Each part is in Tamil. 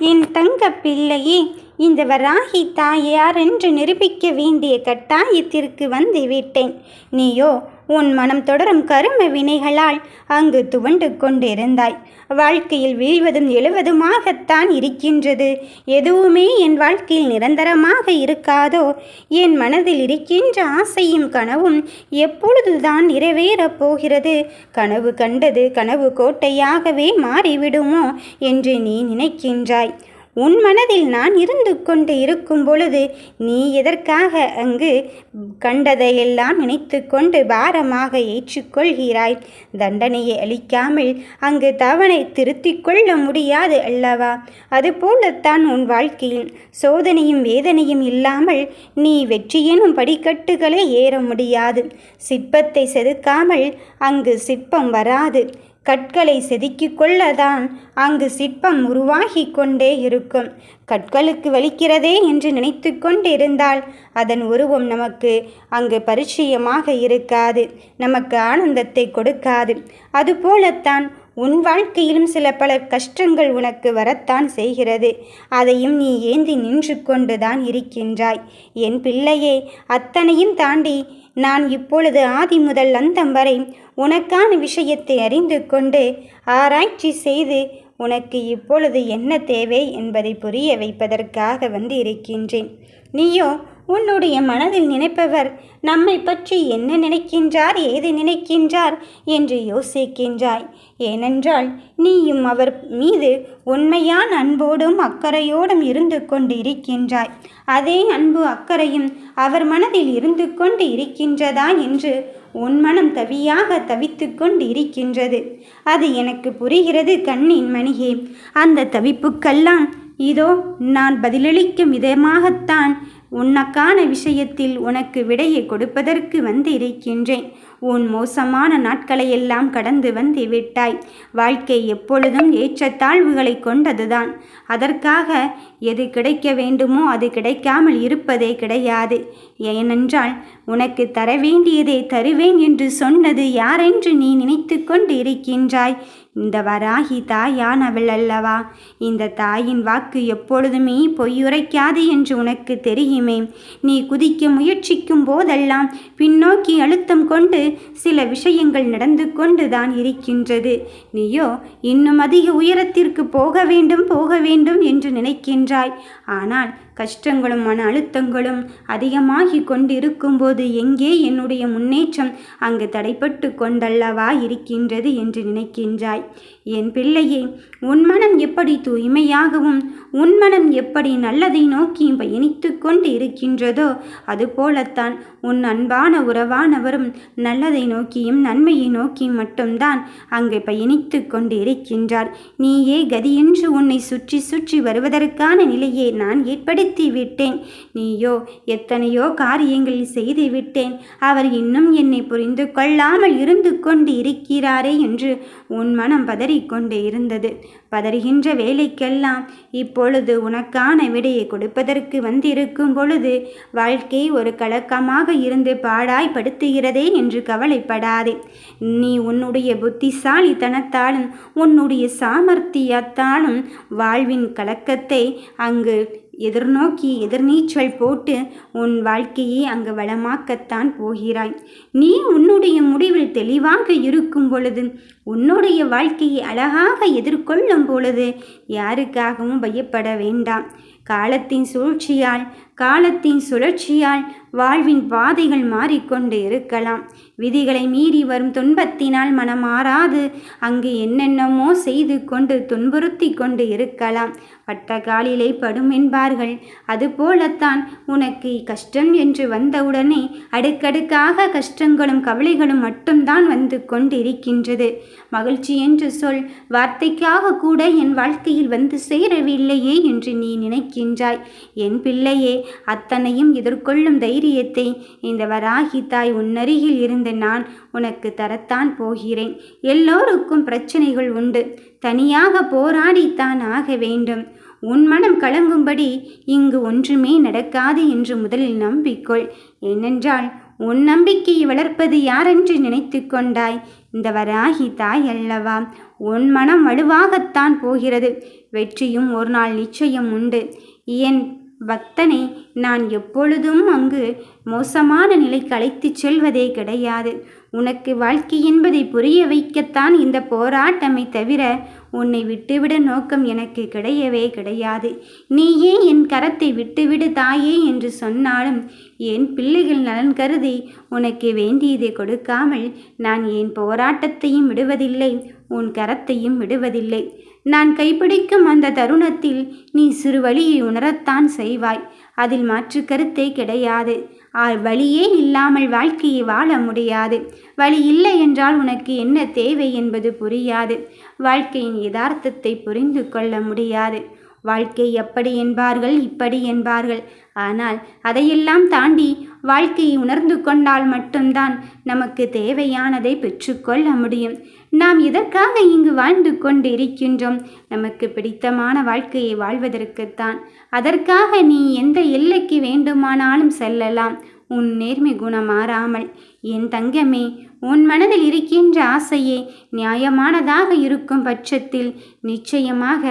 என் தங்க பிள்ளையே இந்த வராகி தாயார் என்று நிரூபிக்க வேண்டிய கட்டாயத்திற்கு வந்து விட்டேன். நீயோ உன் மனம் தொடரும் கரும வினைகளால் அங்கு துவண்டு கொண்டிருந்தாய். வாழ்க்கையில் வீழ்வதும் எழுவதுமாகத்தான் இருக்கின்றது. எதுவுமே என் வாழ்க்கையில் நிரந்தரமாக இருக்காதோ என் மனதில் இருக்கின்ற ஆசையும் கனவும் எப்பொழுதுதான் நிறைவேறப் போகிறது? கனவு கண்டது கனவு கோட்டையாகவே மாறிவிடுமோ என்று நீ நினைக்கின்றாய். உன் மனதில் நான் இருந்து கொண்டு இருக்கும் பொழுது நீ எதற்காக அங்கு கண்டதையெல்லாம் நினைத்து கொண்டு பாரமாக ஏற்றுக்கொள்கிறாய்? தண்டனையை அளிக்காமல் அங்கு தவணை திருத்திக் கொள்ள முடியாது அல்லவா? அதுபோலத்தான் உன் வாழ்க்கையில் சோதனையும் வேதனையும் இல்லாமல் நீ வெற்றியெனும் படிக்கட்டுகளை ஏற முடியாது. சிற்பத்தை செதுக்காமல் அங்கு சிற்பம் வராது. கற்களை செதுக்கிக் கொள்ளதான் அங்கு சிற்பம் உருவாகி கொண்டே இருக்கும். கற்களுக்கு வலிக்கிறதே என்று நினைத்து கொண்டிருந்தால் அதன் உருவம் நமக்கு அங்கு பரிச்சயமாக இருக்காது. நமக்கு ஆனந்தத்தை கொடுக்காது. அதுபோலத்தான் உன் வாழ்க்கையிலும் சில பல கஷ்டங்கள் உனக்கு வரத்தான் செய்கிறது. அதையும் நீ ஏந்தி நின்று கொண்டுதான் இருக்கின்றாய். என் பிள்ளையே அத்தனையும் தாண்டி நான் இப்பொழுது ஆதி முதல் அந்தம் வரை உனக்கான விஷயத்தை அறிந்து கொண்டு ஆராய்ச்சி செய்து உனக்கு இப்பொழுது என்ன தேவை என்பதை புரிய வைப்பதற்காக வந்து இருக்கின்றேன். நீயோ உன்னுடைய மனதில் நினைப்பவர் நம்மை பற்றி என்ன நினைக்கின்றார் ஏது நினைக்கின்றார் என்று யோசிக்கின்றாய். ஏனென்றால் நீயும் அவர் மீது உண்மையான அன்போடும் அக்கறையோடும் இருந்து கொண்டு இருக்கின்றாய் அதே அன்பு அக்கறையும் அவர் மனதில் இருந்து கொண்டு இருக்கின்றதா என்று உன் மனம் தவியாக தவித்து கொண்டு இருக்கின்றது அது எனக்கு புரிகிறது கண்ணின் மணியே. அந்த தவிப்புக்கெல்லாம் இதோ நான் பதிலளிக்கும் விதமாகத்தான் உனக்கான விஷயத்தில் உனக்கு விடையை கொடுப்பதற்கு வந்து இருக்கின்றேன் உன் மோசமான நாட்களையெல்லாம் கடந்து வந்து விட்டாய். வாழ்க்கை எப்பொழுதும் ஏற்றத்தாழ்வுகளை கொண்டதுதான். அதற்காக எது கிடைக்க வேண்டுமோ அது கிடைக்காமல் இருப்பதே கிடையாது. ஏனென்றால் உனக்கு தர வேண்டியதை தருவேன் என்று சொன்னது யாரென்று நீ நினைத்து கொண்டு இருக்கின்றாய்? இந்த வராகி தாயான் அவள் அல்லவா இந்த தாயின் வாக்கு எப்பொழுதுமே பொய்யுரைக்காது என்று உனக்கு தெரியுமே. நீ குதிக்க முயற்சிக்கும் போதெல்லாம் பின்னோக்கி அழுத்தம் கொண்டு சில விஷயங்கள் நடந்து கொண்டுதான் இருக்கின்றது. நீயோ இன்னும் அதிக உயரத்திற்கு போக வேண்டும் போக வேண்டும் என்று நினைக்கின்றாய். ஆனால் கஷ்டங்களும் மன அழுத்தங்களும் அதிகமாகி கொண்டிருக்கும்போது எங்கே என்னுடைய முன்னேற்றம்? அங்கு தடைப்பட்டு கொண்டல்லவா இருக்கின்றது என்று நினைக்கின்றாய். என் பிள்ளையே உன் மனம் எப்படி தூய்மையாகவும் உன் மனம் எப்படி நல்லதை நோக்கி பயணித்து கொண்டு இருக்கின்றதோ அதுபோலத்தான் உன் அன்பான உறவானவரும் நல்லதை நோக்கியும் நன்மையை நோக்கி மட்டும்தான் அங்கு பயணித்து கொண்டிருக்கின்றார். நீயே கதியென்று உன்னை சுற்றி சுற்றி வருவதற்கான நிலையை நான் ஏற்படுத்தி விட்டேன். நீயோ எத்தனையோ காரியங்களில் செய்து விட்டேன். அவர் இன்னும் என்னை புரிந்து கொள்ளாமல் இருந்து கொண்டு இருக்கிறாரே என்று உன் மனம் பதறிக்கொண்டு இருந்தது. பதறுகின்ற வேலைக்கெல்லாம் இப்பொழுது உனக்கான விடையை கொடுப்பதற்கு வந்திருக்கும் பொழுது வாழ்க்கை ஒரு கலக்கமாக இருந்து பாடாய்ப்படுத்துகிறதே என்று கவலைப்படாதே. நீ உன்னுடைய புத்திசாலித்தனத்தாலும் உன்னுடைய சாமர்த்தியத்தாலும் வாழ்வின் கலக்கத்தை அங்கு எதிர்நோக்கி எதிர்நீச்சல் போட்டு உன் வாழ்க்கையை அங்கு வளமாக்கத்தான் போகிறாய். நீ உன்னுடைய முடிவில் தெளிவாக இருக்கும் பொழுது உன்னுடைய வாழ்க்கையை அழகாக எதிர்கொள்ளும் பொழுது யாருக்காகவும் பயப்பட வேண்டாம். காலத்தின் சூழ்ச்சியால் காலத்தின் சுழற்சியால் வாழ்வின் பாதைகள் மாறிக்கொண்டு இருக்கலாம். விதிகளை மீறி வரும் துன்பத்தினால் மனம் மாறாது. அங்கு என்னென்னமோ செய்து கொண்டு துன்புறுத்தி கொண்டு இருக்கலாம். பட்ட காலிலே படும் என்பார்கள். அதுபோலத்தான் உனக்கு கஷ்டம் என்று வந்தவுடனே அடுக்கடுக்காக கஷ்டங்களும் கவலைகளும் மட்டும்தான் வந்து கொண்டிருக்கின்றது. மகிழ்ச்சி என்று சொல் வார்த்தைக்காக கூட என் வாழ்க்கையில் வந்து சேரவில்லையே என்று நீ நினைக்கின்றாய். என் பிள்ளையே அத்தனையும் எதிர்கொள்ளும் தைரியத்தை இந்த வராகி தாய் உன்னருகில் இருந்து நான் உனக்கு தரத்தான் போகிறேன். எல்லோருக்கும் பிரச்சனைகள் உண்டு. தனியாக போராடித்தான் ஆக வேண்டும். உன் மனம் கலங்கும்படி இங்கு ஒன்றுமே நடக்காது என்று முதலில் நம்பிக்கொள். ஏனென்றால் உன் நம்பிக்கையை வளர்ப்பது யாரென்று நினைத்து கொண்டாய்? இந்த வராகி தாய் அல்லவா? உன் மனம் வலுவாகத்தான் போகிறது. வெற்றியும் ஒரு நாள் நிச்சயம் உண்டு. என் பக்தனை நான் எப்பொழுதும் அங்கு மோசமான நிலைக்கு அழைத்துச் செல்வதே கிடையாது. உனக்கு வாழ்க்கை என்பதை புரிய வைக்கத்தான் இந்த போராட்டமே தவிர உன்னை விட்டுவிட நோக்கம் எனக்கு கிடையவே கிடையாது. நீயே என் கரத்தை விட்டுவிடு தாயே என்று சொன்னாலும் என் பிள்ளைகள் நலன் கருதி உனக்கு வேண்டியதை கொடுக்காமல் நான் என் போராட்டத்தையும் விடுவதில்லை. உன் கரத்தையும் விடுவதில்லை. நான் கைப்பிடிக்கும் அந்த தருணத்தில் நீ சிறு வழியை உணரத்தான் செய்வாய். அதில் மாற்று கருத்தே கிடையாது. வழியே இல்லாமல் வாழ்க்கையை வாழ முடியாது. வழி இல்லை என்றால் உனக்கு என்ன தேவை என்பது புரியாது. வாழ்க்கையின் யதார்த்தத்தை புரிந்து கொள்ள முடியாது. வாழ்க்கை எப்படி என்பார்கள் இப்படி என்பார்கள். ஆனால் அதையெல்லாம் தாண்டி வாழ்க்கையை உணர்ந்து கொண்டால் மட்டும்தான் நமக்கு தேவையானதை பெற்றுக்கொள்ள முடியும். நாம் இதற்காக இங்கு வாழ்ந்து கொண்டு இருக்கின்றோம் நமக்கு பிடித்தமான வாழ்க்கையை வாழ்வதற்குத்தான். அதற்காக நீ எந்த எல்லைக்கு வேண்டுமானாலும் செல்லலாம். உன் நேர்மை குணம் மாறாமல். என் தங்கமே உன் மனதில் இருக்கின்ற ஆசையே நியாயமானதாக இருக்கும் பட்சத்தில் நிச்சயமாக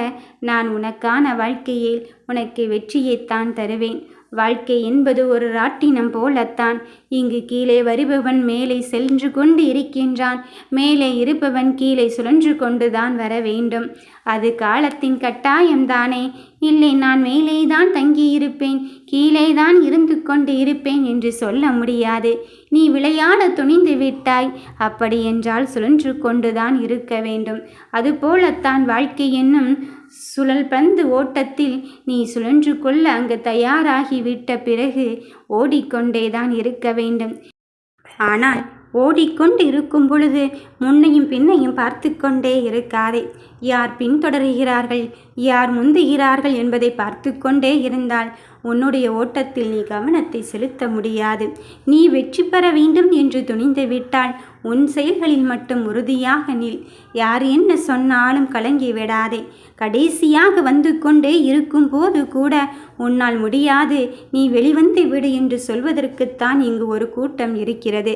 நான் உனக்கான வாழ்க்கையில் உனக்கு வெற்றியைத்தான் தருவேன். வாழ்க்கை என்பது ஒரு ராட்டினம் போலத்தான். இங்கு கீழே வருபவன் மேலே சென்று கொண்டு இருக்கின்றான். மேலே இருப்பவன் கீழே சுழன்று கொண்டுதான் வர வேண்டும். அது காலத்தின் கட்டாயம்தானே. இல்லை நான் மேலேதான் தங்கியிருப்பேன். கீழே தான் இருந்து கொண்டு இருப்பேன் என்று சொல்ல முடியாது. நீ விளையாட துணிந்து விட்டாய். அப்படியென்றால் சுழன்று கொண்டுதான் இருக்க வேண்டும். அதுபோலத்தான் வாழ்க்கை என்னும் சுழல் பந்து ஓட்டத்தில் நீ சுழன்று கொள்ள அங்கு தயாராகிவிட்ட பிறகு ஓடிக்கொண்டேதான் இருக்க வேண்டும். ஆனால் ஓடிக்கொண்டு இருக்கும் பொழுது முன்னையும் பின்னையும் பார்த்து கொண்டே இருக்காதே. யார் பின்தொடர்கிறார்கள்? யார் முந்துகிறார்கள் என்பதை பார்த்து கொண்டே இருந்தால் உன்னுடைய ஓட்டத்தில் நீ கவனத்தை செலுத்த முடியாது. நீ வெற்றி பெற வேண்டும் என்று துணிந்து விட்டால் உன் செயல்களில் மட்டும் உறுதியாக நில். யார் என்ன சொன்னாலும் கலங்கி விடாதே. கடைசியாக வந்து கொண்டே இருக்கும் போது கூட உன்னால் முடியாது. நீ வெளிவந்து விடு என்று சொல்வதற்குத்தான் இங்கு ஒரு கூட்டம் இருக்கிறது.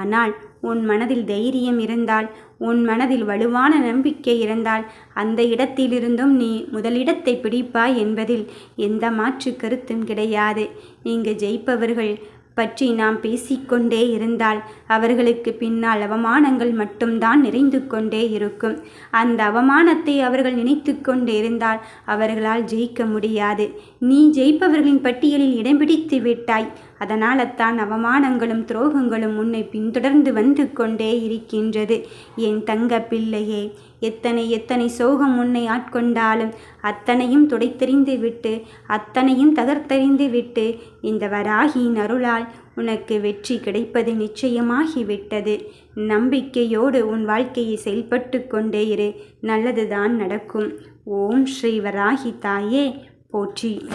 ஆனால் உன் மனதில் தைரியம் இருந்தால் உன் மனதில் வலுவான நம்பிக்கை இருந்தால் அந்த இடத்திலிருந்தும் நீ முதலிடத்தை பிடிப்பாய் என்பதில் எந்த மாற்று கருத்தும் கிடையாது. நீங்கள் ஜெயிப்பவர்கள் பற்றி நாம் பேசிக்கொண்டே இருந்தால் அவர்களுக்கு பின்னால் அவமானங்கள் மட்டும்தான் நிறைந்து கொண்டே இருக்கும். அந்த அவமானத்தை அவர்கள் நினைத்து கொண்டே இருந்தால் அவர்களால் ஜெயிக்க முடியாது. நீ ஜெயிப்பவர்களின் பட்டியலில் இடம் பிடித்து விட்டாய். அதனால்தான் அவமானங்களும் துரோகங்களும் உன்னை பின்தொடர்ந்து வந்து கொண்டே இருக்கின்றது. என் தங்க பிள்ளையே எத்தனை எத்தனை சோகம் உன்னை ஆட்கொண்டாலும் அத்தனையும் துடைத்தெறிந்து விட்டு அத்தனையும் தகர்த்தெறிந்து விட்டு இந்த வராகியின் அருளால் உனக்கு வெற்றி கிடைப்பது நிச்சயமாகிவிட்டது. நம்பிக்கையோடு உன் வாழ்க்கையை செயல்பட்டு கொண்டே இரு. நல்லதுதான் நடக்கும். ஓம் ஸ்ரீ வராகி தாயே போற்றி.